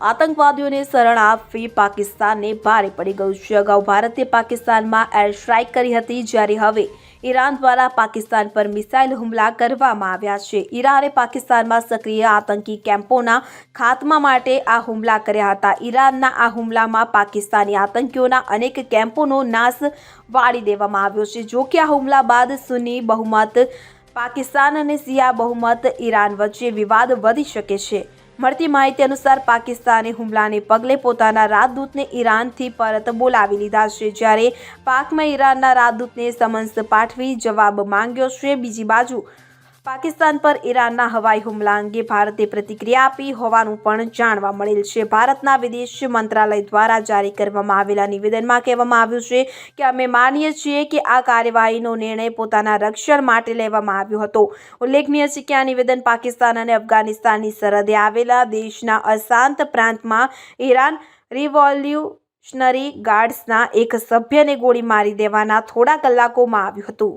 આતંકવાદીઓને શરણ આપવી પાકિસ્તાનને ભારે પડી ગયું છે. અગાઉ ભારતે પાકિસ્તાનમાં એર સ્ટ્રાઇક કરી હતી, જ્યારે હવે ઈરાન દ્વારા પાકિસ્તાન પર મિસાઇલ હુમલા કરવામાં આવ્યા છે. ઈરાને પાકિસ્તાનમાં સક્રિય આતંકી કેમ્પોના ખાત્મા માટે આ હુમલા કર્યા હતા. ઈરાનના આ હુમલામાં પાકિસ્તાની આતંકીઓના અનેક કેમ્પોનો નાશ વાળી દેવામાં આવ્યો છે. જો કે આ હુમલા બાદ સુની બહુમત પાકિસ્તાન અને શિયા બહુમત ઈરાન વચ્ચે વિવાદ વધી શકે છે. મળતી માહિતી અનુસાર પાકિસ્તાને હુમલાને પગલે પોતાના રાજદૂતને ઈરાનથી પરત બોલાવી લીધા છે. જ્યારે પાકમાં ઈરાનના રાજદૂતને સમન્સ પાઠવી જવાબ માંગ્યો છે, બીજી બાજુ પાકિસ્તાન પર ઈરાનના હવાઈ હુમલા અંગે ભારતે પ્રતિક્રિયા આપી હોવાનું પણ જાણવા મળેલ છે. ભારતના વિદેશ મંત્રાલય દ્વારા જારી કરવામાં આવેલા નિવેદનમાં કહેવામાં આવ્યું છે કે અમે માનીએ છીએ કે આ કાર્યવાહીનો નિર્ણય પોતાના રક્ષણ માટે લેવામાં આવ્યો હતો. ઉલ્લેખનીય છે કે આ નિવેદન પાકિસ્તાન અને અફઘાનિસ્તાનની સરહદે આવેલા દેશના અશાંત પ્રાંતમાં ઈરાન રિવોલ્યુશનરી ગાર્ડ્સના એક સભ્યને ગોળી મારી દેવાના થોડા કલાકોમાં આવ્યું હતું.